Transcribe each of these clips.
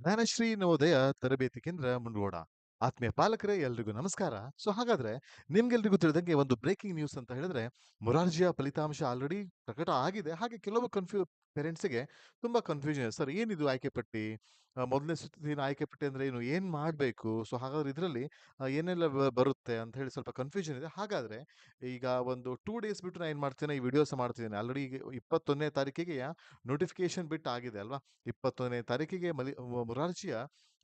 ಜ್ಞಾನಶ್ರೀ ನವೋದಯ ತರಬೇತಿ ಕೇಂದ್ರ ಮುಂಡಗೋಡ. ಆತ್ಮೀಯ ಪಾಲಕರೇ, ಎಲ್ರಿಗೂ ನಮಸ್ಕಾರ. ಸೊ, ಹಾಗಾದ್ರೆ ನಿಮ್ಗೆಲ್ರಿಗೂ ತಿಳಿದಂಗೆ ಒಂದು ಬ್ರೇಕಿಂಗ್ ನ್ಯೂಸ್ ಅಂತ ಹೇಳಿದ್ರೆ, ಮೊರಾರ್ಜಿಯ ಫಲಿತಾಂಶ ಆಲ್ರೆಡಿ ಪ್ರಕಟ ಆಗಿದೆ. ಹಾಗೆ ಕೆಲವು ಕನ್ಫ್ಯೂ ಪೇರೆಂಟ್ಸ್ಗೆ ತುಂಬಾ ಕನ್ಫ್ಯೂಷನ್ ಇದೆ. ಸರ್, ಏನಿದು ಆಯ್ಕೆ ಪಟ್ಟಿ? ಮೊದಲನೇ ಸುತ್ತಿನ ಆಯ್ಕೆ ಪಟ್ಟಿ ಅಂದ್ರೆ ಏನು? ಏನ್ ಮಾಡ್ಬೇಕು? ಸೊ, ಹಾಗಾದ್ರೆ ಇದರಲ್ಲಿ ಏನೆಲ್ಲ ಬರುತ್ತೆ ಅಂತ ಹೇಳಿ ಸ್ವಲ್ಪ ಕನ್ಫ್ಯೂಷನ್ ಇದೆ. ಹಾಗಾದ್ರೆ ಈಗ ಒಂದು ಟೂ ಡೇಸ್ ಬಿಟ್ಟು ನಾನು ಏನ್ ಮಾಡ್ತೇನೆ ಈ ವಿಡಿಯೋಸ್ ಮಾಡ್ತಿದ್ದೇನೆ. ಆಲ್ರೆಡಿ ಇಪ್ಪತ್ತೊಂದನೇ ತಾರೀಕಿಗೆ ನೋಟಿಫಿಕೇಶನ್ ಬಿಟ್ಟು ಆಗಿದೆ, ಅಲ್ವಾ? ಇಪ್ಪತ್ತೊಂದನೇ ತಾರೀಕಿಗೆ ಮಲಿ ಮೊರಾರ್ಜಿಯ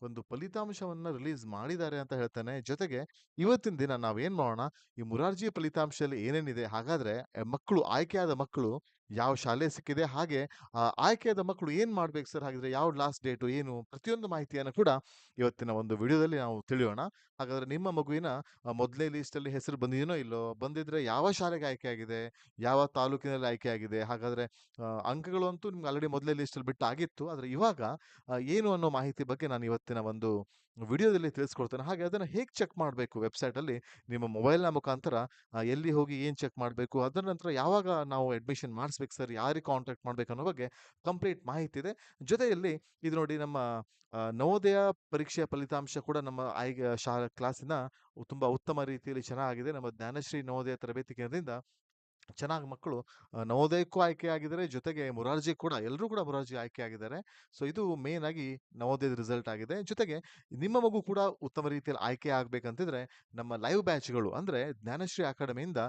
ಒಂದು ಫಲಿತಾಂಶವನ್ನ ರಿಲೀಸ್ ಮಾಡಿದ್ದಾರೆ ಅಂತ ಹೇಳ್ತಾನೆ. ಜೊತೆಗೆ ಇವತ್ತಿನ ದಿನ ನಾವೇನ್ ಮಾಡೋಣ, ಈ ಮುರಾರ್ಜಿ ಫಲಿತಾಂಶದಲ್ಲಿ ಏನೇನಿದೆ, ಹಾಗಾದ್ರೆ, ಮಕ್ಕಳು, ಆಯ್ಕೆಯಾದ ಮಕ್ಕಳು ಯಾವ ಶಾಲೆ ಸಿಕ್ಕಿದೆ ಹಾಗೆ ಆಯ್ಕೆಯಾದ ಮಕ್ಕಳು ಏನು ಮಾಡ್ಬೇಕು ಸರ್? ಹಾಗಿದ್ರೆ ಯಾವ ಲಾಸ್ಟ್ ಡೇಟು ಏನು? ಪ್ರತಿಯೊಂದು ಮಾಹಿತಿಯನ್ನು ಕೂಡ ಇವತ್ತಿನ ಒಂದು ವಿಡಿಯೋದಲ್ಲಿ ನಾವು ತಿಳಿಯೋಣ. ಹಾಗಾದ್ರೆ ನಿಮ್ಮ ಮಗುವಿನ ಮೊದಲೇ ಮೊದಲನೇ ಲಿಸ್ಟ್ ಅಲ್ಲಿ ಹೆಸರು ಬಂದಿದೆಯೋ ಇಲ್ಲೋ, ಬಂದಿದ್ರೆ ಯಾವ ಶಾಲೆಗೆ ಆಯ್ಕೆ ಆಗಿದೆ? ಯಾವ ತಾಲೂಕಿನಲ್ಲಿ ಆಯ್ಕೆ ಆಗಿದೆ? ಹಾಗಾದ್ರೆ ಅಂಕಗಳು ಅಂತೂ ನಿಮ್ಗೆ ಆಲ್ರೆಡಿ ಮೊದಲೇ ಲಿಸ್ಟ್ ಅಲ್ಲಿ ಬಿಟ್ಟು ಆಗಿತ್ತು ಆದ್ರೆ ಇವಾಗ ಏನು ಅನ್ನೋ ಮಾಹಿತಿ ಬಗ್ಗೆ ನಾನು ಇವತ್ತಿನ ಒಂದು ವಿಡಿಯೋದಲ್ಲಿ ತಿಳಿಸ್ಕೊಡ್ತಾನೆ. ಹಾಗೆ ಅದನ್ನು ಹೇಗೆ ಚೆಕ್ ಮಾಡಬೇಕು ವೆಬ್ಸೈಟಲ್ಲಿ? ನಿಮ್ಮ ಮೊಬೈಲ್ನ ಮುಖಾಂತರ ಎಲ್ಲಿ ಹೋಗಿ ಏನು ಚೆಕ್ ಮಾಡಬೇಕು? ಅದರ ನಂತರ ಯಾವಾಗ ನಾವು ಅಡ್ಮಿಷನ್ ಮಾಡಿಸ್ಬೇಕು ಸರ್? ಯಾರಿಗೆ ಕಾಂಟ್ಯಾಕ್ಟ್ ಮಾಡಬೇಕು ಅನ್ನೋ ಬಗ್ಗೆ ಕಂಪ್ಲೀಟ್ ಮಾಹಿತಿ ಇದೆ. ಜೊತೆಯಲ್ಲಿ ಇದು ನೋಡಿ ನಮ್ಮ ನವೋದಯ ಪರೀಕ್ಷೆಯ ಫಲಿತಾಂಶ ಕೂಡ ನಮ್ಮ ಐ ಶಾಲಾ ಕ್ಲಾಸಿನ ತುಂಬ ಉತ್ತಮ ರೀತಿಯಲ್ಲಿ ಚೆನ್ನಾಗಿದೆ. ನಮ್ಮ ಜ್ಞಾನಶ್ರೀ ನವೋದಯ ತರಬೇತಿ ಕೇಂದ್ರದಿಂದ ಚೆನ್ನಾಗಿ ಮಕ್ಕಳು ನವೋದಯಕ್ಕೂ ಆಯ್ಕೆ ಆಗಿದ್ದಾರೆ ಜೊತೆಗೆ ಮುರಾರ್ಜಿ ಕೂಡ ಎಲ್ಲರೂ ಕೂಡ ಮುರಾರ್ಜಿ ಆಯ್ಕೆ ಆಗಿದ್ದಾರೆ ಸೊ, ಇದು ಮೇನ್ ಆಗಿ ನವೋದಯದ ರಿಸಲ್ಟ್ ಆಗಿದೆ. ಜೊತೆಗೆ ನಿಮ್ಮ ಮಗು ಕೂಡ ಉತ್ತಮ ರೀತಿಯಲ್ಲಿ ಆಯ್ಕೆ ಆಗಬೇಕಂತಿದ್ರೆ, ನಮ್ಮ ಲೈವ್ ಬ್ಯಾಚ್ಗಳು ಅಂದ್ರೆ ಜ್ಞಾನಶ್ರೀ ಅಕಾಡೆಮಿಯಿಂದ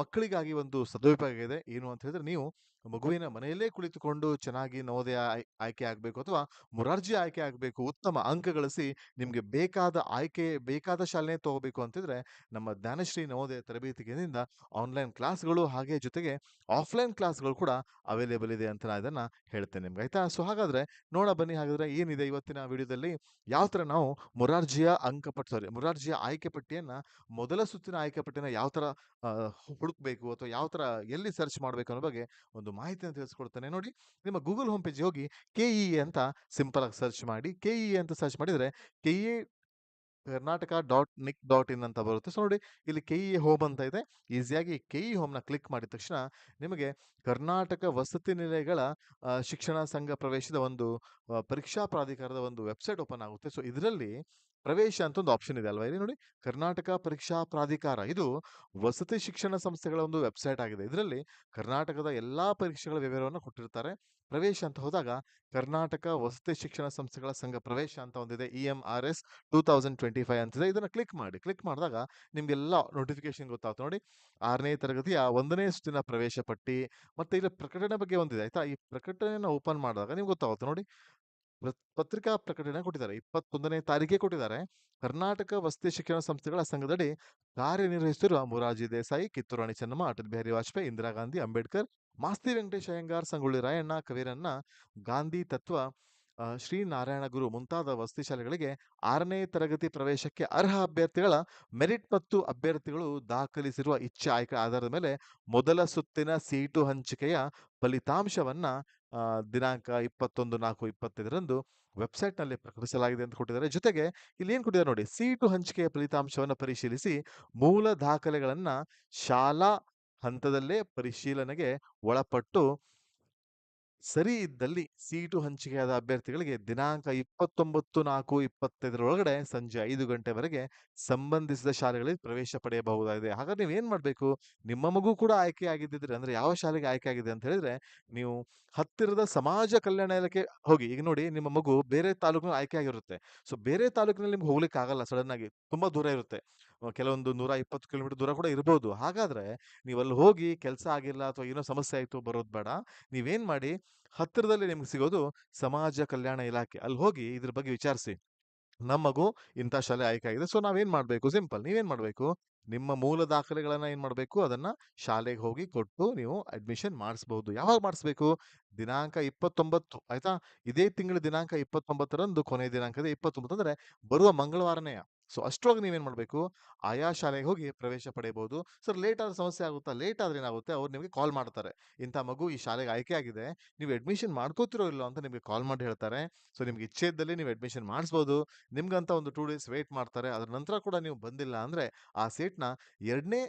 ಮಕ್ಕಳಿಗಾಗಿ ಒಂದು ಸದುಪಯೋಗ ಇದೆ. ಏನು ಅಂತ ಹೇಳಿದ್ರೆ, ನೀವು ಮಗುವಿನ ಮನೆಯಲ್ಲೇ ಕುಳಿತುಕೊಂಡು ಚೆನ್ನಾಗಿ ನವೋದಯ ಆಯ್- ಆಯ್ಕೆ ಆಗಬೇಕು ಅಥವಾ ಮುರಾರ್ಜಿ ಆಯ್ಕೆ ಆಗಬೇಕು, ಉತ್ತಮ ಅಂಕ ಗಳಿಸಿ ನಿಮಗೆ ಬೇಕಾದ ಆಯ್ಕೆ, ಬೇಕಾದ ಶಾಲೆನೇ ತಗೋಬೇಕು ಅಂತಿದ್ರೆ ನಮ್ಮ ಜ್ಞಾನಶ್ರೀ ನವೋದಯ ತರಬೇತಿ ಕೇಂದ್ರದಿಂದ ಆನ್ಲೈನ್ ಕ್ಲಾಸ್ಗಳು ಹಾಗೆ ಜೊತೆಗೆ ಆಫ್ಲೈನ್ ಕ್ಲಾಸ್ಗಳು ಕೂಡ ಅವೈಲೇಬಲ್ ಇದೆ ಅಂತ ನಾನು ಇದನ್ನ ಹೇಳ್ತೇನೆ ನಿಮ್ಗೆ. ಆಯ್ತಾ? ಸೊ ಹಾಗಾದ್ರೆ ನೋಡ ಬನ್ನಿ ಹಾಗಾದ್ರೆ ಏನಿದೆ ಇವತ್ತಿನ ವಿಡಿಯೋದಲ್ಲಿ? ಯಾವ ತರ ನಾವು ಮೊರಾರ್ಜಿಯ ಅಂಕಪಟ್ಟಿ ಸಾರಿ ಮೊರಾರ್ಜಿಯ ಆಯ್ಕೆ ಪಟ್ಟಿಯನ್ನ, ಮೊದಲ ಸುತ್ತಿನ ಆಯ್ಕೆ ಪಟ್ಟಿನ ಯಾವ ತರ ಹುಡುಕಬೇಕು ಅಥವಾ ಯಾವ ತರ ಎಲ್ಲಿ ಸರ್ಚ್ ಮಾಡಬೇಕು ಅನ್ನೋ ಬಗ್ಗೆ ಒಂದು ಮಾಹಿತಿಯನ್ನು ತಿಳಿಸ್ಕೊಡ್ತಾನೆ. ನೋಡಿ, ನಿಮ್ಮ ಗೂಗಲ್ ಹೋಮ್ ಪೇಜ್ ಹೋಗಿ ಕೆ ಇ ಅಂತ ಸಿಂಪಲ್ ಆಗಿ ಸರ್ಚ್ ಮಾಡಿ. ಕೆ ಇ ಅಂತ ಸರ್ಚ್ ಮಾಡಿದ್ರೆ e Karnataka dot nic dot in ಅಂತ ಬರುತ್ತೆ. ಸೊ, ನೋಡಿ, ಇಲ್ಲಿ ಕೆ ಇ ಹೋಮ್ ಅಂತ ಇದೆ. ಈಸಿಯಾಗಿ ಕೆ ಇ ಹೋಮ್ನ ಕ್ಲಿಕ್ ಮಾಡಿದ ತಕ್ಷಣ ನಿಮಗೆ ಕರ್ನಾಟಕ ವಸತಿ ನಿಲಯಗಳ ಶಿಕ್ಷಣ ಸಂಘ ಪ್ರವೇಶದ ಒಂದು ಪರೀಕ್ಷಾ ಪ್ರಾಧಿಕಾರದ ಒಂದು ವೆಬ್ಸೈಟ್ ಓಪನ್ ಆಗುತ್ತೆ. ಸೊ, ಇದರಲ್ಲಿ ಪ್ರವೇಶ ಅಂತ ಒಂದು ಆಪ್ಷನ್ ಇದೆ ಅಲ್ವಾ? ಇಲ್ಲಿ ನೋಡಿ ಕರ್ನಾಟಕ ಪರೀಕ್ಷಾ ಪ್ರಾಧಿಕಾರ. ಇದು ವಸತಿ ಶಿಕ್ಷಣ ಸಂಸ್ಥೆಗಳ ಒಂದು ವೆಬ್ಸೈಟ್ ಆಗಿದೆ. ಇದರಲ್ಲಿ ಕರ್ನಾಟಕದ ಎಲ್ಲಾ ಪರೀಕ್ಷೆಗಳ ವಿವರವನ್ನು ಕೊಟ್ಟಿರ್ತಾರೆ. ಪ್ರವೇಶ ಅಂತ ಹೋದಾಗ ಕರ್ನಾಟಕ ವಸತಿ ಶಿಕ್ಷಣ ಸಂಸ್ಥೆಗಳ ಸಂಘ ಪ್ರವೇಶ ಅಂತ ಒಂದಿದೆ. E M R S two thousand twenty five ಅಂತಿದೆ. ಇದನ್ನ ಕ್ಲಿಕ್ ಮಾಡಿ. ಕ್ಲಿಕ್ ಮಾಡಿದಾಗ ನಿಮ್ಗೆಲ್ಲ ನೋಟಿಫಿಕೇಶನ್ ಗೊತ್ತಾಗುತ್ತೆ. ನೋಡಿ ಆರನೇ ತರಗತಿಯ ಒಂದನೇ ಸುತ್ತಿನ ಪ್ರವೇಶ ಪಟ್ಟಿ ಮತ್ತೆ ಇಲ್ಲಿ ಪ್ರಕಟಣೆ ಬಗ್ಗೆ ಒಂದಿದೆ. ಆಯ್ತಾ? ಈ ಪ್ರಕಟಣೆಯನ್ನು ಓಪನ್ ಮಾಡಿದಾಗ ನಿಮ್ಗೆ ಗೊತ್ತಾಗುತ್ತೆ. ನೋಡಿ ಪತ್ರಿಕಾ ಪ್ರಕಟಣೆ ಕೊಟ್ಟಿದ್ದಾರೆ. ಇಪ್ಪತ್ತೊಂದನೇ ತಾರೀಕೆ ಕೊಟ್ಟಿದ್ದಾರೆ. ಕರ್ನಾಟಕ ವಸತಿ ಶಿಕ್ಷಣ ಸಂಸ್ಥೆಗಳ ಸಂಘದಡಿ ಕಾರ್ಯನಿರ್ವಹಿಸುತ್ತಿರುವ ಮೊರಾರ್ಜಿ ದೇಸಾಯಿ ಕಿತ್ತೂರು ರಾಣಿ ಚೆನ್ನಮ್ಮ, ಅಟಲ್ ಬಿಹಾರಿ ವಾಜಪೇಯಿ, ಇಂದಿರಾ ಗಾಂಧಿ, ಅಂಬೇಡ್ಕರ್, ಮಾಸ್ತಿ ವೆಂಕಟೇಶ್ ಅಯ್ಯಂಗಾರ್, ಸಂಗೊಳ್ಳಿ ರಾಯಣ್ಣ, ಕವೀರಣ್ಣ, ಗಾಂಧಿ ತತ್ವ ಶ್ರೀ ನಾರಾಯಣ ಗುರು ಮುಂತಾದ ವಸತಿ ಶಾಲೆಗಳಿಗೆ ಆರನೇ ತರಗತಿ ಪ್ರವೇಶಕ್ಕೆ ಅರ್ಹ ಅಭ್ಯರ್ಥಿಗಳ ಮೆರಿಟ್ ಮತ್ತು ಅಭ್ಯರ್ಥಿಗಳು ದಾಖಲಿಸಿರುವ ಇಚ್ಛೆ ಆಯ್ಕೆ ಆಧಾರದ ಮೇಲೆ ಮೊದಲ ಸುತ್ತಿನ ಸೀಟು ಹಂಚಿಕೆಯ ಫಲಿತಾಂಶವನ್ನ ದಿನಾಂಕ ಇಪ್ಪತ್ತೊಂದು ನಾಲ್ಕು ಇಪ್ಪತ್ತೈದರಂದು ವೆಬ್ಸೈಟ್ನಲ್ಲಿ ಪ್ರಕಟಿಸಲಾಗಿದೆ ಅಂತ ಕೊಟ್ಟಿದ್ದಾರೆ. ಜೊತೆಗೆ ಇಲ್ಲಿ ಏನು ಕೊಟ್ಟಿದ್ದಾರೆ ನೋಡಿ, ಸೀಟು ಹಂಚಿಕೆಯ ಫಲಿತಾಂಶವನ್ನು ಪರಿಶೀಲಿಸಿ ಮೂಲ ದಾಖಲೆಗಳನ್ನು ಶಾಲಾ ಹಂತದಲ್ಲೇ ಪರಿಶೀಲನೆಗೆ ಒಳಪಟ್ಟು ಸರಿ ಇದ್ದಲ್ಲಿ ಸೀಟು ಹಂಚಿಕೆಯಾದ ಅಭ್ಯರ್ಥಿಗಳಿಗೆ ದಿನಾಂಕ ಇಪ್ಪತ್ತೊಂಬತ್ತು ನಾಲ್ಕು ಇಪ್ಪತ್ತೈದರೊಳಗಡೆ ಸಂಜೆ ಐದು ಗಂಟೆವರೆಗೆ ಸಂಬಂಧಿಸಿದ ಶಾಲೆಗಳಲ್ಲಿ ಪ್ರವೇಶ ಪಡೆಯಬಹುದಾಗಿದೆ. ಹಾಗಾದ್ರೆ ನೀವು ಏನ್ ಮಾಡ್ಬೇಕು? ನಿಮ್ಮ ಮಗು ಕೂಡ ಆಯ್ಕೆ ಆಗಿದ್ದಿದ್ರೆ, ಅಂದ್ರೆ ಯಾವ ಶಾಲೆಗೆ ಆಯ್ಕೆ ಆಗಿದೆ ಅಂತ ಹೇಳಿದ್ರೆ, ನೀವು ಹತ್ತಿರದ ಸಮಾಜ ಕಲ್ಯಾಣ ಇಲಾಖೆ ಹೋಗಿ, ಈಗ ನೋಡಿ ನಿಮ್ಮ ಮಗು ಬೇರೆ ತಾಲೂಕಿನ ಆಯ್ಕೆ ಆಗಿರುತ್ತೆ. ಸೊ ಬೇರೆ ತಾಲೂಕಿನಲ್ಲಿ ನಿಮ್ಗೆ ಹೋಗ್ಲಿಕ್ಕೆ ಆಗಲ್ಲ ಸಡನ್ ಆಗಿ ತುಂಬಾ ದೂರ ಇರುತ್ತೆ. ಕೆಲವೊಂದು ನೂರ ಇಪ್ಪತ್ತು ಕಿಲೋಮೀಟರ್ ದೂರ ಕೂಡ ಇರ್ಬೋದು. ಹಾಗಾದ್ರೆ ನೀವು ಅಲ್ಲಿ ಹೋಗಿ ಕೆಲಸ ಆಗಿಲ್ಲ ಅಥವಾ ಏನೋ ಸಮಸ್ಯೆ ಆಯ್ತು ಬರೋದು ಬೇಡ. ನೀವೇನ್ ಮಾಡಿ ಹತ್ತಿರದಲ್ಲಿ ನಿಮ್ಗೆ ಸಿಗೋದು ಸಮಾಜ ಕಲ್ಯಾಣ ಇಲಾಖೆ. ಅಲ್ಲಿ ಹೋಗಿ ಇದ್ರ ಬಗ್ಗೆ ವಿಚಾರಿಸಿ. ನಮ್ಮ ಮಗು ಇಂಥ ಶಾಲೆ ಆಯ್ಕೆ ಆಗಿದೆ. ಸೊ ನಾವೇನ್ ಮಾಡ್ಬೇಕು? ಸಿಂಪಲ್ ನೀವೇನ್ ಮಾಡ್ಬೇಕು? ನಿಮ್ಮ ಮೂಲ ದಾಖಲೆಗಳನ್ನ ಏನ್ ಮಾಡ್ಬೇಕು? ಅದನ್ನ ಶಾಲೆಗೆ ಹೋಗಿ ಕೊಟ್ಟು ನೀವು ಅಡ್ಮಿಷನ್ ಮಾಡಿಸ್ಬಹುದು ಯಾವಾಗ ಮಾಡಿಸ್ಬೇಕು? ದಿನಾಂಕ ಇಪ್ಪತ್ತೊಂಬತ್ತು. ಆಯ್ತಾ? ಇದೇ ತಿಂಗಳ ದಿನಾಂಕ ಇಪ್ಪತ್ತೊಂಬತ್ತರಂದು ಕೊನೆ ದಿನಾಂಕದ ಇಪ್ಪತ್ತೊಂಬತ್ತು. ಅಂದ್ರೆ ಬರುವ ಮಂಗಳವಾರನೇ ಸೊ, ಅಷ್ಟರೊಳಗೆ ನೀವೇನು ಮಾಡಬೇಕು? ಆಯಾ ಶಾಲೆಗೆ ಹೋಗಿ ಪ್ರವೇಶ ಪಡೆಯಬಹುದು ಸರ್, ಲೇಟ್ ಆದರೆ ಸಮಸ್ಯೆ ಆಗುತ್ತಾ? ಲೇಟ್ ಆದ್ರೆ ಏನಾಗುತ್ತೆ? ಅವ್ರು ನಿಮಗೆ ಕಾಲ್ ಮಾಡ್ತಾರೆ. ಇಂಥ ಮಗು ಈ ಶಾಲೆಗೆ ಆಯ್ಕೆ ಆಗಿದೆ. ನೀವು ಅಡ್ಮಿಷನ್ ಮಾಡ್ಕೋತಿರೋ ಇಲ್ಲೋ ಅಂತ ನಿಮಗೆ ಕಾಲ್ ಮಾಡಿ ಹೇಳ್ತಾರೆ. ಸೊ, ನಿಮ್ಗೆ ಇಚ್ಛೆ ಇದ್ದಲ್ಲಿ ನೀವು ಅಡ್ಮಿಷನ್ ಮಾಡಿಸ್ಬೋದು. ನಿಮ್ಗಂತ ಒಂದು ಟೂ ಡೇಸ್ ವೇಟ್ ಮಾಡ್ತಾರೆ. ಅದ್ರ ನಂತರ ಕೂಡ ನೀವು ಬಂದಿಲ್ಲ ಅಂದ್ರೆ ಆ ಸೀಟ್ನ ಎರಡನೇ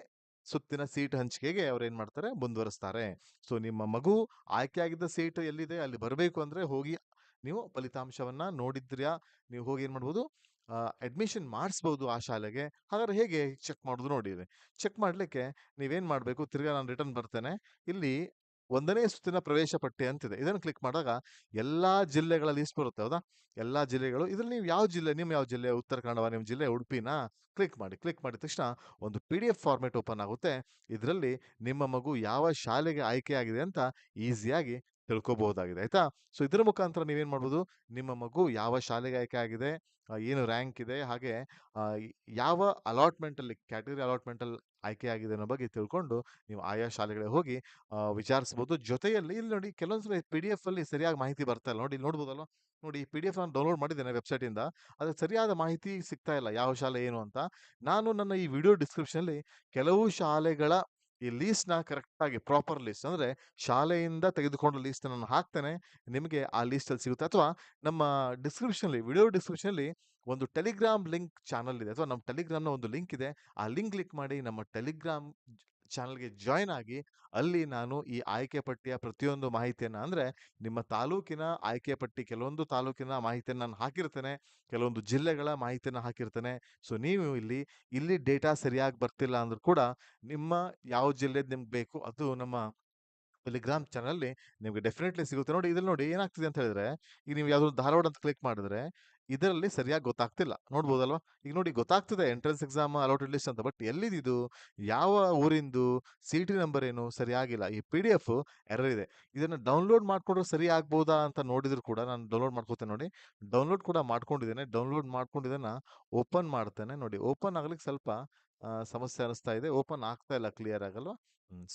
ಸುತ್ತಿನ ಸೀಟ್ ಹಂಚಿಕೆಗೆ ಅವ್ರು ಏನು ಮಾಡ್ತಾರೆ? ಮುಂದುವರಿಸ್ತಾರೆ. ಸೊ, ನಿಮ್ಮ ಮಗು ಆಯ್ಕೆ ಆಗಿದ್ದ ಸೀಟ್ ಎಲ್ಲಿದೆ? ಅಲ್ಲಿ ಬರಬೇಕು ಅಂದ್ರೆ ಹೋಗಿ ನೀವು ಫಲಿತಾಂಶವನ್ನು ನೋಡಿದ್ರ್ಯಾ? ನೀವು ಹೋಗಿ ಏನ್ ಮಾಡ್ಬೋದು? ಅಡ್ಮಿಷನ್ ಮಾಡಿಸ್ಬೋದು ಆ ಶಾಲೆಗೆ. ಹಾಗಾದ್ರೆ ಹೇಗೆ ಚೆಕ್ ಮಾಡೋದು ನೋಡಿ ಚೆಕ್ ಮಾಡಲಿಕ್ಕೆ ನೀವೇನು ಮಾಡಬೇಕು? ತಿರ್ಗಾ ನಾನು ರಿಟರ್ನ್ ಬರ್ತೇನೆ. ಇಲ್ಲಿ ಒಂದನೇ ಸುತ್ತಿನ ಪ್ರವೇಶ ಪಟ್ಟಿ ಅಂತಿದೆ. ಇದನ್ನು ಕ್ಲಿಕ್ ಮಾಡಿದಾಗ ಎಲ್ಲಾ ಜಿಲ್ಲೆಗಳ ಲಿಸ್ಟ್ ಬರುತ್ತೆ, ಹೌದಾ? ಎಲ್ಲಾ ಜಿಲ್ಲೆಗಳು. ಇದ್ರಲ್ಲಿ ನೀವು ಯಾವ ಜಿಲ್ಲೆ ನಿಮ್ಮ ಯಾವ ಜಿಲ್ಲೆ? ಉತ್ತರ ಕನ್ನಡವ ನಿಮ್ಮ ಜಿಲ್ಲೆ ಉಡುಪಿನ? ಕ್ಲಿಕ್ ಮಾಡಿ ಕ್ಲಿಕ್ ಮಾಡಿದ ತಕ್ಷಣ ಒಂದು P D F format open ಆಗುತ್ತೆ. ಇದರಲ್ಲಿ ನಿಮ್ಮ ಮಗು ಯಾವ ಶಾಲೆಗೆ ಆಯ್ಕೆ ಆಗಿದೆ ಅಂತ ಈಸಿಯಾಗಿ ತಿಳ್ಕೊಬಹುದಾಗಿದೆ. ಆಯ್ತಾ? ಸೊ, ಇದರ ಮುಖಾಂತರ ನೀವೇನ್ ಮಾಡ್ಬೋದು? ನಿಮ್ಮ ಮಗು ಯಾವ ಶಾಲೆಗೆ ಆಯ್ಕೆ ಆಗಿದೆ? ಏನು ರ್ಯಾಂಕ್ ಇದೆ? ಹಾಗೆ ಯಾವ ಅಲಾಟ್ಮೆಂಟ್ ಅಲ್ಲಿ ಕ್ಯಾಟಗರಿ ಅಲಾಟ್ಮೆಂಟ್ ಅಲ್ಲಿ ಆಯ್ಕೆ ಆಗಿದೆ ಅನ್ನೋ ಬಗ್ಗೆ ತಿಳ್ಕೊಂಡು ನೀವು ಆಯಾ ಶಾಲೆಗಳಿಗೆ ಹೋಗಿ ವಿಚಾರಿಸಬಹುದು ಜೊತೆಯಲ್ಲಿ ಇಲ್ಲಿ ನೋಡಿ, ಕೆಲವೊಂದ್ಸಲ ಪಿ ಡಿ ಎಫ್ ಅಲ್ಲಿ ಸರಿಯಾಗಿ ಮಾಹಿತಿ ಬರ್ತಾ ಇಲ್ಲ. ನೋಡಿ, ಇಲ್ಲಿ ನೋಡ್ಬೋದಲ್ವಾ? ನೋಡಿ, ಈ ಪಿ ಡಿ ಎಫ್ ನಾನು ಡೌನ್ಲೋಡ್ ಮಾಡಿದ್ದೇನೆ ವೆಬ್ಸೈಟ್ ಇಂದ. ಅದ್ರ ಸರಿಯಾದ ಮಾಹಿತಿ ಸಿಗ್ತಾ ಇಲ್ಲ. ಯಾವ ಶಾಲೆ ಏನು ಅಂತ. ನಾನು ನನ್ನ ಈ ವಿಡಿಯೋ ಡಿಸ್ಕ್ರಿಪ್ಷನ್ ಅಲ್ಲಿ ಕೆಲವು ಶಾಲೆಗಳ ಈ ಲೀಸ್ಟ್ನ ಕರೆಕ್ಟ್ ಆಗಿ ಪ್ರಾಪರ್ ಲಿಸ್ಟ್ ಅಂದ್ರೆ ಶಾಲೆಯಿಂದ ತೆಗೆದುಕೊಂಡ ಲೀಸ್ಟ್ ನಾನು ಹಾಕ್ತೇನೆ, ನಿಮಗೆ ಆ ಲಿಸ್ಟ್ ಅಲ್ಲಿ ಸಿಗುತ್ತೆ. ಅಥವಾ ನಮ್ಮ ಡಿಸ್ಕ್ರಿಪ್ಷನ್ ಅಲ್ಲಿ ವಿಡಿಯೋ ಡಿಸ್ಕ್ರಿಪ್ಷನ್ ಅಲ್ಲಿ ಒಂದು ಟೆಲಿಗ್ರಾಮ್ ಲಿಂಕ್ ಚಾನಲ್ ಇದೆ. ಅಥವಾ ನಮ್ಮ ಟೆಲಿಗ್ರಾಮ್ನ ಒಂದು ಲಿಂಕ್ ಇದೆ. ಆ ಲಿಂಕ್ ಕ್ಲಿಕ್ ಮಾಡಿ ನಮ್ಮ ಟೆಲಿಗ್ರಾಮ್ ಚಾನಲ್ಗೆ ಜಾಯ್ನ್ ಆಗಿ, ಅಲ್ಲಿ ನಾನು ಈ ಆಯ್ಕೆ ಪಟ್ಟಿಯ ಪ್ರತಿಯೊಂದು ಮಾಹಿತಿಯನ್ನ ಅಂದ್ರೆ, ನಿಮ್ಮ ತಾಲೂಕಿನ ಆಯ್ಕೆ ಪಟ್ಟಿ ಕೆಲವೊಂದು ತಾಲೂಕಿನ ಮಾಹಿತಿಯನ್ನು ನಾನು ಹಾಕಿರ್ತೇನೆ, ಕೆಲವೊಂದು ಜಿಲ್ಲೆಗಳ ಮಾಹಿತಿಯನ್ನ ಹಾಕಿರ್ತೇನೆ. ಸೊ, ನೀವು ಇಲ್ಲಿ ಇಲ್ಲಿ ಡೇಟಾ ಸರಿಯಾಗಿ ಬರ್ತಿಲ್ಲ ಅಂದ್ರೂ ಕೂಡ, ನಿಮ್ಮ ಯಾವ ಜಿಲ್ಲೆ ನಿಮ್ಗೆ ಬೇಕು, ಅದು ನಮ್ಮ ಟೆಲಿಗ್ರಾಮ್ ಚಾನಲ್ ನಿಮಗೆ ಡೆಫಿನೆಟ್ಲಿ ಸಿಗುತ್ತೆ. ನೋಡಿ, ಇದ್ರಲ್ಲಿ ನೋಡಿ ಏನಾಗ್ತಿದೆ ಅಂತ ಹೇಳಿದ್ರೆ, ಈಗ ನೀವು ಯಾವ್ದಾದ್ರು ಧಾರವಾಡ ಅಂತ ಕ್ಲಿಕ್ ಮಾಡಿದ್ರೆ ಇದರಲ್ಲಿ ಸರಿಯಾಗಿ ಗೊತ್ತಾಗ್ತಿಲ್ಲ. ನೋಡ್ಬೋದಲ್ವಾ? ಈಗ ನೋಡಿ ಗೊತ್ತಾಗ್ತಿದೆ ಎಂಟ್ರೆನ್ಸ್ ಎಕ್ಸಾಮ್ ಅಲೌಟೆಡ್ ಲಿಸ್ಟ್ ಅಂತ ಬಟ್ ಎಲ್ಲಿದ್ದು? ಯಾವ ಊರಿಂದು? ಸಿ ಟಿ ನಂಬರ್ ಏನು? ಸರಿಯಾಗಿಲ್ಲ. ಈ ಪಿ ಡಿ ಎಫ್ ಎರರ್ ಇದೆ. ಇದನ್ನು ಡೌನ್ಲೋಡ್ ಮಾಡಿಕೊಂಡ್ರೆ ಸರಿ ಆಗ್ಬೋದಾ ಅಂತ ನೋಡಿದ್ರು ಕೂಡ ನಾನು ಡೌನ್ಲೋಡ್ ಮಾಡ್ಕೋತೇನೆ ನೋಡಿ. ಡೌನ್ಲೋಡ್ ಕೂಡ ಮಾಡ್ಕೊಂಡಿದ್ದೇನೆ. ಡೌನ್ಲೋಡ್ ಮಾಡ್ಕೊಂಡಿದ್ದನ್ನು ಓಪನ್ ಮಾಡ್ತೇನೆ ನೋಡಿ. ಓಪನ್ ಆಗ್ಲಿಕ್ಕೆ ಸ್ವಲ್ಪ ಸಮಸ್ಯೆ ಅನಿಸ್ತಾ ಇದೆ. ಓಪನ್ ಆಗ್ತಾ ಇಲ್ಲ ಕ್ಲಿಯರ್ ಆಗಲ್ವಾ?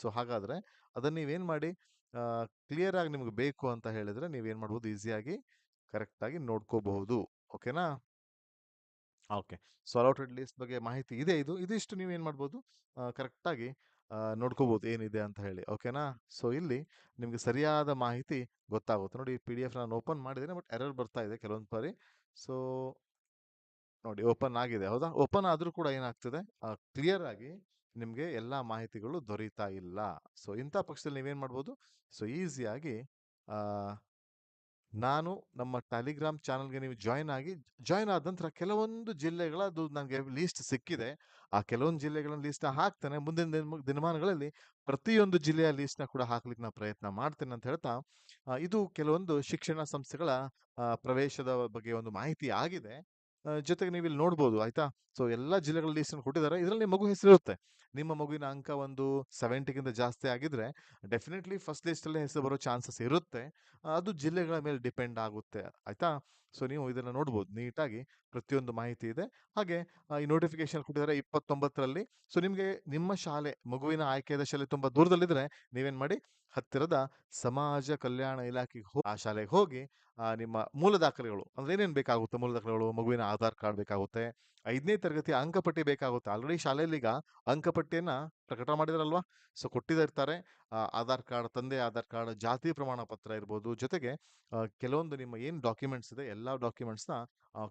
ಸೊ ಹಾಗಾದರೆ ಅದನ್ನು ನೀವೇನು ಮಾಡಿ ಕ್ಲಿಯರ್ ಆಗಿ ನಿಮ್ಗೆ ಬೇಕು ಅಂತ ಹೇಳಿದ್ರೆ ನೀವೇನು ಮಾಡ್ಬೋದು? ಈಸಿಯಾಗಿ ಕರೆಕ್ಟಾಗಿ ನೋಡ್ಕೋಬಹುದು. ಓಕೆನಾ? ಓಕೆ. ಸೊ ಅಲೌಟೆಡ್ ಲಿಸ್ಟ್ ಬಗ್ಗೆ ಮಾಹಿತಿ ಇದೆ. ಇದು ಇದಿಷ್ಟು ನೀವೇನ್ ಮಾಡ್ಬೋದು ಕರೆಕ್ಟಾಗಿ ನೋಡ್ಕೋಬೋದು ಏನಿದೆ ಅಂತ ಹೇಳಿ ಓಕೆನಾ? ಸೊ ಇಲ್ಲಿ ನಿಮಗೆ ಸರಿಯಾದ ಮಾಹಿತಿ ಗೊತ್ತಾಗುತ್ತೆ. ನೋಡಿ ಪಿ ಡಿ ಎಫ್ ನಾನು ಓಪನ್ ಮಾಡಿದ್ದೇನೆ ಬಟ್ ಎರರ್ ಬರ್ತಾ ಇದೆ ಕೆಲವೊಂದು ಬಾರಿ. ಸೊ ನೋಡಿ ಓಪನ್ ಆಗಿದೆ ಹೌದಾ? ಓಪನ್ ಆದರೂ ಕೂಡ ಏನಾಗ್ತದೆ ಕ್ಲಿಯರ್ ಆಗಿ ನಿಮಗೆ ಎಲ್ಲ ಮಾಹಿತಿಗಳು ದೊರೀತಾ ಇಲ್ಲ. ಸೊ ಇಂಥ ಪಕ್ಷದಲ್ಲಿ ನೀವೇನು ಮಾಡ್ಬೋದು? ಸೊ ಈಸಿಯಾಗಿ ನಾನು ನಮ್ಮ ಟೆಲಿಗ್ರಾಮ್ ಚಾನಲ್ಗೆ ನೀವು ಜಾಯ್ನ್ ಆಗಿ ಜಾಯ್ನ್ ಆದ ನಂತರ ಕೆಲವೊಂದು ಜಿಲ್ಲೆಗಳದ್ದು ನನಗೆ ಲೀಸ್ಟ್ ಸಿಕ್ಕಿದೆ. ಆ ಕೆಲವೊಂದು ಜಿಲ್ಲೆಗಳ ಲೀಸ್ಟ್ನ ಹಾಕ್ತೇನೆ. ಮುಂದಿನ ದಿನ- ದಿನಮಾನಗಳಲ್ಲಿ ಪ್ರತಿಯೊಂದು ಜಿಲ್ಲೆಯ ಲೀಸ್ಟ್ನ ಕೂಡ ಹಾಕ್ಲಿಕ್ಕೆ ನಾನು ಪ್ರಯತ್ನ ಮಾಡ್ತೇನೆ ಅಂತ ಹೇಳ್ತಾ ಇದು ಕೆಲವೊಂದು ಶಿಕ್ಷಣ ಸಂಸ್ಥೆಗಳ ಪ್ರವೇಶದ ಬಗ್ಗೆ ಒಂದು ಮಾಹಿತಿ ಆಗಿದೆ. ಜೊತೆಗೆ ನೀವು ಇಲ್ಲಿ ನೋಡ್ಬೋದು, ಆಯ್ತಾ? ಸೊ ಎಲ್ಲ ಜಿಲ್ಲೆಗಳ ಲಿಸ್ಟ್ ಕೊಟ್ಟಿದ್ದಾರೆ. ಇದರಲ್ಲಿ ಮಗು ಹೆಸರು ಇರುತ್ತೆ ನಿಮ್ಮ ಮಗುವಿನ ಅಂಕ ಒಂದು ಸೆವೆಂಟಿಗಿಂತ ಜಾಸ್ತಿ ಆಗಿದ್ರೆ ಡೆಫಿನೆಟ್ಲಿ ಫಸ್ಟ್ ಲಿಸ್ಟ್ ಅಲ್ಲಿ ಹೆಸರು ಬರೋ ಚಾನ್ಸಸ್ ಇರುತ್ತೆ. ಅದು ಜಿಲ್ಲೆಗಳ ಮೇಲೆ ಡಿಪೆಂಡ್ ಆಗುತ್ತೆ, ಆಯ್ತಾ? ಸೊ ನೀವು ಇದನ್ನ ನೋಡ್ಬೋದು, ನೀಟಾಗಿ ಪ್ರತಿಯೊಂದು ಮಾಹಿತಿ ಇದೆ. ಹಾಗೆ ಈ ನೋಟಿಫಿಕೇಶನ್ ಕೊಟ್ಟಿದ್ದಾರೆ ಇಪ್ಪತ್ತೊಂಬತ್ತರಲ್ಲಿ. ಸೊ ನಿಮಗೆ ನಿಮ್ಮ ಶಾಲೆ ಮಗುವಿನ ಆಯ್ಕೆಯಾದ ಶಾಲೆ ತುಂಬಾ ದೂರದಲ್ಲಿದ್ರೆ ನೀವೇನು ಮಾಡಿ? ಹತ್ತಿರದ ಸಮಾಜ ಕಲ್ಯಾಣ ಇಲಾಖೆಗೆ ಹೋಗಿ ಆ ಶಾಲೆಗೆ ಹೋಗಿ ನಿಮ್ಮ ಮೂಲ ದಾಖಲೆಗಳು ಅಂದ್ರೆ ಏನೇನು ಬೇಕಾಗುತ್ತೆ? ಮೂಲ ದಾಖಲೆಗಳು, ಮಗುವಿನ ಆಧಾರ್ ಕಾರ್ಡ್ ಬೇಕಾಗುತ್ತೆ ಐದನೇ ತರಗತಿ ಅಂಕಪಟ್ಟಿ ಬೇಕಾಗುತ್ತೆ. ಆಲ್ರೆಡಿ ಶಾಲೆಯಲ್ಲಿ ಈಗ ಅಂಕಪಟ್ಟಿಯನ್ನು ಪ್ರಕಟ ಮಾಡಿದಾರಲ್ವಾ? ಸೊ ಕೊಟ್ಟಿದ್ದಿರ್ತಾರೆ ಆ, ಆಧಾರ್ ಕಾರ್ಡ್ ತಂದೆ ಆಧಾರ್ ಕಾರ್ಡ್ ಜಾತಿ ಪ್ರಮಾಣ ಪತ್ರ ಇರ್ಬೋದು. ಜೊತೆಗೆ ಕೆಲವೊಂದು ನಿಮ್ಮ ಏನು ಡಾಕ್ಯುಮೆಂಟ್ಸ್ ಇದೆ ಎಲ್ಲ ಡಾಕ್ಯುಮೆಂಟ್ಸ್ನ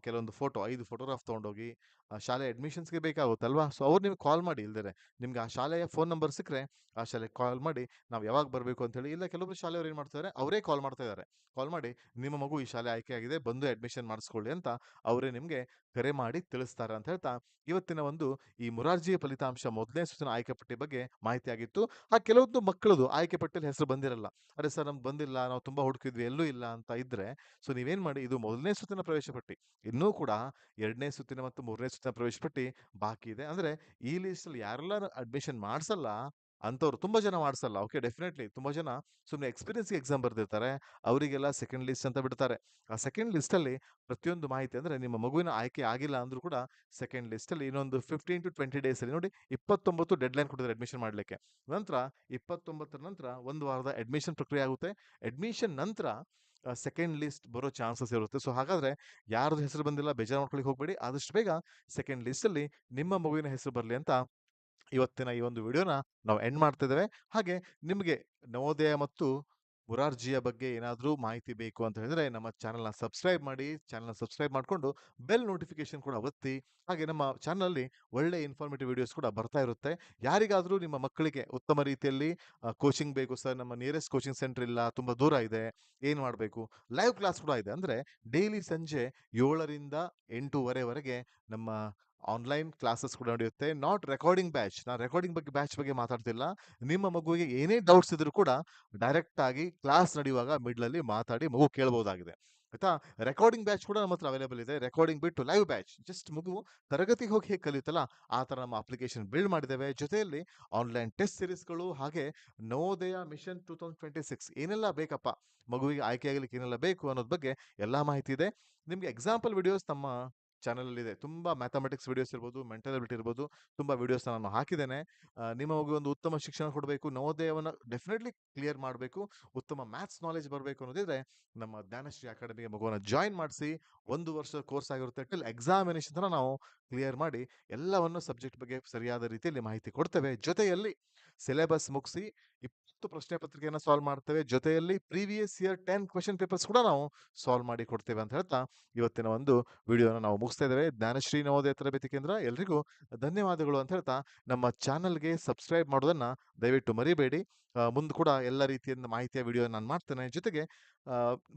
ಕೆಲವೊಂದು ಫೋಟೋ ಐದು ಫೋಟೋಗ್ರಾಫ್ ತೊಗೊಂಡೋಗಿ ಶಾಲೆ ಅಡ್ಮಿಷನ್ಸ್ಗೆ ಬೇಕಾಗುತ್ತಲ್ವಾ ಸೊ ಅವ್ರು ನಿಮ್ಗೆ ಕಾಲ್ ಮಾಡಿ ಇಲ್ದರೆ ನಿಮ್ಗೆ ಆ ಶಾಲೆಯ ಫೋನ್ ನಂಬರ್ ಸಿಕ್ಕರೆ ಆ ಶಾಲೆಗೆ ಕಾಲ್ ಮಾಡಿ ನಾವು ಯಾವಾಗ ಬರಬೇಕು ಅಂತ ಹೇಳಿ ಇಲ್ಲ ಕೆಲವೊಬ್ಬರು ಶಾಲೆಯವ್ರು ಏನು ಮಾಡ್ತಾರೆ ಅವರೇ ಕಾಲ್ ಮಾಡ್ತಾ ಇದ್ದಾರೆ. ಕಾಲ್ ಮಾಡಿ ನಿಮ್ಮ ಮಗು ಈ ಶಾಲೆ ಆಯ್ಕೆ ಆಗಿದೆ ಬಂದು ಅಡ್ಮಿಷನ್ ಮಾಡಿಸ್ಕೊಳ್ಳಿ ಅಂತ ಅವರೇ ನಿಮಗೆ ಕರೆ ಮಾಡಿ ತಿಳಿಸ್ತಾರೆ. ಅಂತ ಹೇಳ್ತಾ ಇವತ್ತಿನ ಒಂದು ಈ ಮುರಾರ್ಜಿಯ ಫಲಿತಾಂಶ ಮೊದಲನೇ ಸೂಚನಾ ಆಯ್ಕೆ ಪಟ್ಟಿ ಬಗ್ಗೆ ಮಾಹಿತಿ ಆಗಿತ್ತು. ಆ ಕೆಲವೊಂದು ಮಕ್ಕಳದು ಆಯ್ಕೆ ಪಟ್ಟಿಯಲ್ಲಿ ಹೆಸರು ಬಂದಿರಲ್ಲ. ಅರೆ ಸರ್ ನಮ್ಗೆ ಬಂದಿಲ್ಲ, ನಾವು ತುಂಬಾ ಹುಡುಕಿದ್ವಿ ಎಲ್ಲೂ ಇಲ್ಲ ಅಂತ ಇದ್ರೆ, ಸೊ ನೀವೇನ್ ಮಾಡಿ, ಇದು ಮೊದಲನೇ ಸುತ್ತಿನ ಪ್ರವೇಶ ಪಟ್ಟಿ. ಇನ್ನೂ ಕೂಡ ಎರಡನೇ ಸುತ್ತಿನ ಮತ್ತು ಮೂರನೇ ಸುತ್ತಿನ ಪ್ರವೇಶ ಪಟ್ಟಿ ಬಾಕಿ ಇದೆ. ಅಂದ್ರೆ ಈ ಲಿಸ್ಟ್ ಅಲ್ಲಿ ಯಾರೆಲ್ಲ ಅಡ್ಮಿಷನ್ ಮಾಡ್ಸಲ್ಲ ಅಂತವ್ರು ತುಂಬ ಜನ ಮಾಡ್ಸಲ್ಲ. ಓಕೆ, ಡೆಫಿನೆಟ್ಲಿ ತುಂಬ ಜನ ಸುಮ್ಮನೆ ಎಕ್ಸ್ಪೀರಿಯನ್ಸ್ಗೆ ಎಕ್ಸಾಮ್ ಬರ್ದಿರ್ತಾರೆ. ಅವರಿಗೆಲ್ಲ ಸೆಕೆಂಡ್ ಲಿಸ್ಟ್ ಅಂತ ಬಿಡ್ತಾರೆ. ಆ ಸೆಕೆಂಡ್ ಲಿಸ್ಟ್ ಅಲ್ಲಿ ಪ್ರತಿಯೊಂದು ಮಾಹಿತಿ ಅಂದ್ರೆ ನಿಮ್ಮ ಮಗುವಿನ ಆಯ್ಕೆ ಆಗಿಲ್ಲ ಅಂದ್ರೂ ಕೂಡ ಸೆಕೆಂಡ್ ಲಿಸ್ಟ್ ಅಲ್ಲಿ ಇನ್ನೊಂದು ಫಿಫ್ಟೀನ್ ಟು ಟ್ವೆಂಟಿ ಡೇಸ್ ಅಲ್ಲಿ ನೋಡಿ ಇಪ್ಪತ್ತೊಂಬತ್ತು ಡೆಡ್ ಲೈನ್ ಕೊಟ್ಟಿದ್ದಾರೆ ಅಡ್ಮಿಷನ್ ಮಾಡಲಿಕ್ಕೆ. ನಂತರ ಇಪ್ಪತ್ತೊಂಬತ್ತರ ನಂತರ ಒಂದು ವಾರದ ಅಡ್ಮಿಷನ್ ಪ್ರಕ್ರಿಯೆ ಆಗುತ್ತೆ. ಅಡ್ಮಿಷನ್ ನಂತರ ಸೆಕೆಂಡ್ ಲಿಸ್ಟ್ ಬರೋ ಚಾನ್ಸಸ್ ಇರುತ್ತೆ. ಸೊ ಹಾಗಾದ್ರೆ ಯಾರ್ದು ಹೆಸರು ಬಂದಿಲ್ಲ ಬೇಜಾರು ಮಾಡ್ಕೊಳ್ಳಿಕ್ಕೆ ಹೋಗಬೇಡಿ. ಆದಷ್ಟು ಬೇಗ ಸೆಕೆಂಡ್ ಲಿಸ್ಟ್ ಅಲ್ಲಿ ನಿಮ್ಮ ಮಗುವಿನ ಹೆಸರು ಬರಲಿ ಅಂತ ಇವತ್ತಿನ ಈ ಒಂದು ವಿಡಿಯೋನ ನಾವು ಎಂಡ್ ಮಾಡ್ತಿದ್ದೇವೆ ಹಾಗೆ ನಿಮಗೆ ನವೋದಯ ಮತ್ತು ಮುರಾರ್ಜಿಯ ಬಗ್ಗೆ ಏನಾದರೂ ಮಾಹಿತಿ ಬೇಕು ಅಂತ ಹೇಳಿದ್ರೆ ನಮ್ಮ ಚಾನಲ್ನ ಸಬ್ಸ್ಕ್ರೈಬ್ ಮಾಡಿ. ಚಾನಲ್ನ ಸಬ್ಸ್ಕ್ರೈಬ್ ಮಾಡಿಕೊಂಡು ಬೆಲ್ ನೋಟಿಫಿಕೇಶನ್ ಕೂಡ ಒತ್ತಿ. ಹಾಗೆ ನಮ್ಮ ಚಾನಲಲ್ಲಿ ಒಳ್ಳೆ ಇನ್ಫಾರ್ಮೇಟಿವ್ ವಿಡಿಯೋಸ್ ಕೂಡ ಬರ್ತಾ ಇರುತ್ತೆ. ಯಾರಿಗಾದರೂ ನಿಮ್ಮ ಮಕ್ಕಳಿಗೆ ಉತ್ತಮ ರೀತಿಯಲ್ಲಿ ಕೋಚಿಂಗ್ ಬೇಕು ಸರ್ ನಮ್ಮ ನಿಯರೆಸ್ಟ್ ಕೋಚಿಂಗ್ ಸೆಂಟರ್ ಇಲ್ಲ, ತುಂಬ ದೂರ ಇದೆ, ಏನು ಮಾಡಬೇಕು ಲೈವ್ ಕ್ಲಾಸ್ ಕೂಡ ಇದೆ. ಅಂದರೆ ಡೈಲಿ ಸಂಜೆ 7ರಿಂದ 8:30ವರೆಗೆ ನಮ್ಮ ಆನ್‌ಲೈನ್ ಕ್ಲಾಸಸ್ ಕೂಡ ನಡೆಯುತ್ತೆ. Not recording batch. ನಾನು ರೆಕಾರ್ಡಿಂಗ್ ಬಗ್ಗೆ ಬ್ಯಾಚ್ ಬಗ್ಗೆ ಮಾತಾಡ್ತಿಲ್ಲ. ನಿಮ್ಮ ಮಗುವಿಗೆ ಏನೇ ಡೌಟ್ಸ್ ಇದ್ರೂ ಕೂಡ ಡೈರೆಕ್ಟ್ ಆಗಿ ಕ್ಲಾಸ್ ನಡೆಯುವಾಗ ಮಿಡ್ಲಲ್ಲಿ ಮಾತಾಡಿ ಮಗು ಕೇಳಬಹುದಾಗಿದೆ. ಆಯ್ತಾ? ರೆಕಾರ್ಡಿಂಗ್ ಬ್ಯಾಚ್ ಕೂಡ ನಮ್ಮ ಹತ್ರ ಅವೈಲೇಬಲ್ ಇದೆ. ರೆಕಾರ್ಡಿಂಗ್ ಬಿಟ್ಟು ಲೈವ್ ಬ್ಯಾಚ್. ಜಸ್ಟ್ ಮಗು ತರಗತಿಗೆ ಹೋಗಿ ಹೇಗೆ ಕಲಿಯುತ್ತಲ್ಲ, ಆ ಥರ ನಮ್ಮ ಅಪ್ಲಿಕೇಶನ್ ಬಿಲ್ಡ್ ಮಾಡಿದ್ದೇವೆ. ಜೊತೆಯಲ್ಲಿ ಆನ್‌ಲೈನ್ ಟೆಸ್ಟ್ ಸೀರೀಸ್‌ಗಳು ಹಾಗೆ ನವೋದಯ ಮಿಷನ್ 2026 ಏನೆಲ್ಲ ಬೇಕಪ್ಪ, ಮಗುವಿಗೆ ಆಯ್ಕೆ ಆಗಲಿಕ್ಕೆ ಏನೆಲ್ಲ ಬೇಕು ಅನ್ನೋದ್ ಬಗ್ಗೆ ಎಲ್ಲಾ ಮಾಹಿತಿ ಇದೆ. ನಿಮ್ಗೆ ಎಕ್ಸಾಂಪಲ್ ವಿಡಿಯೋಸ್ ನಮ್ಮ ಚಾನೆಲಲ್ಲಿ ಇದೆ. ತುಂಬಾ ಮ್ಯಾಥಮೆಟಿಕ್ಸ್ ವಿಡಿಯೋಸ್ ಇರ್ಬೋದು, ಮೆಂಟಲ್ ಎಬಿಲಿಟಿ ಇರ್ಬೋದು, ತುಂಬಾ ವಿಡಿಯೋಸ್ ನಾನು ಹಾಕಿದ್ದೇನೆ. ನಿಮ್ಮ ಒಂದು ಉತ್ತಮ ಶಿಕ್ಷಣ ಕೊಡಬೇಕು, ನವೋದಯವನ್ನು ಡೆಫಿನೆಟ್ಲಿ ಕ್ಲಿಯರ್ ಮಾಡಬೇಕು, ಉತ್ತಮ ಮ್ಯಾಥ್ಸ್ ನಾಲೆಜ್ ಬರಬೇಕು ಅನ್ನೋದಿದ್ರೆ ನಮ್ಮ ಜ್ಞಾನಶ್ರೀ ಅಕಾಡೆಮಿಗೆ ಮಗುವನ್ನ ಜಾಯಿನ್ ಮಾಡಿಸಿ. ಒಂದು ವರ್ಷದ ಕೋರ್ಸ್ ಆಗಿರುತ್ತೆ. ಟಿಲ್ ಎಕ್ಸಾಮಿನೇಷನ್ ತರ ನಾವು ಕ್ಲಿಯರ್ ಮಾಡಿ ಎಲ್ಲವನ್ನು ಸಬ್ಜೆಕ್ಟ್ ಬಗ್ಗೆ ಸರಿಯಾದ ರೀತಿಯಲ್ಲಿ ಮಾಹಿತಿ ಕೊಡ್ತೇವೆ. ಜೊತೆಯಲ್ಲಿ ಸಿಲೆಬಸ್ ಮುಗಿಸಿ 20 ಪ್ರಶ್ನೆ ಪತ್ರಿಕೆಯನ್ನು ಸಾಲ್ವ್ ಮಾಡ್ತೇವೆ. ಜೊತೆಯಲ್ಲಿ previous year ten question papers ಕೂಡ ನಾವು ಸಾಲ್ವ್ ಮಾಡಿ ಕೊಡ್ತೇವೆ ಅಂತ ಹೇಳ್ತಾ ಇವತ್ತಿನ ಒಂದು ವಿಡಿಯೋನ ನಾವು ಮುಗಿಸ್ತಾ ಇದ್ದೇವೆ. ಜ್ಞಾನಶ್ರೀ ನವೋದಯ ತರಬೇತಿ ಕೇಂದ್ರ ಎಲ್ರಿಗೂ ಧನ್ಯವಾದಗಳು ಅಂತ ಹೇಳ್ತಾ ನಮ್ಮ ಚಾನಲ್ಗೆ ಸಬ್ಸ್ಕ್ರೈಬ್ ಮಾಡೋದನ್ನ ದಯವಿಟ್ಟು ಮರಿಬೇಡಿ. ಮುಂದೆ ಕೂಡ ಎಲ್ಲ ರೀತಿಯಿಂದ ಮಾಹಿತಿಯ ವಿಡಿಯೋ ನಾನು ಮಾಡ್ತೇನೆ. ಜೊತೆಗೆ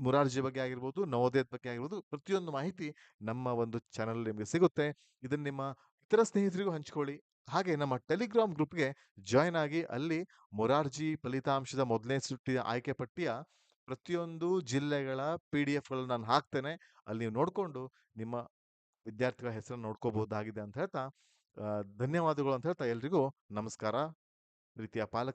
ಮುರಾರ್ಜಿ ಬಗ್ಗೆ ಆಗಿರ್ಬೋದು, ನವೋದಯದ ಬಗ್ಗೆ ಆಗಿರ್ಬೋದು, ಪ್ರತಿಯೊಂದು ಮಾಹಿತಿ ನಮ್ಮ ಒಂದು ಚಾನೆಲ್ ನಿಮಗೆ ಸಿಗುತ್ತೆ. ಇದನ್ನು ನಿಮ್ಮ ಇತರ ಸ್ನೇಹಿತರಿಗೂ ಹಂಚಿಕೊಳ್ಳಿ. ಹಾಗೆ ನಮ್ಮ ಟೆಲಿಗ್ರಾಮ್ ಗ್ರೂಪ್‌ಗೆ ಜಾಯ್ನ್ ಆಗಿ ಅಲ್ಲಿ ಮೊರಾರ್ಜಿ ಫಲಿತಾಂಶದ ಮೊದಲನೇ ಸುಟ್ಟಿನ ಆಯ್ಕೆ ಪಟ್ಟಿಯ ಪ್ರತಿಯೊಂದು ಜಿಲ್ಲೆಗಳ ಪಿಡಿಎಫ್‌ಗಳನ್ನ ನಾನು ಹಾಕ್ತೇನೆ. ಅಲ್ಲಿ ನೀವು ನೋಡ್ಕೊಂಡು ನಿಮ್ಮ ವಿದ್ಯಾರ್ಥಿಗಳ ಹೆಸರನ್ನು ನೋಡ್ಕೋಬಹುದಾಗಿದೆ ಅಂತ ಹೇಳ್ತಾ, ಧನ್ಯವಾದಗಳು ಅಂತ ಹೇಳ್ತಾ ಎಲ್ರಿಗೂ ನಮಸ್ಕಾರ. ರೀತಿಯ ಪಾಲಕ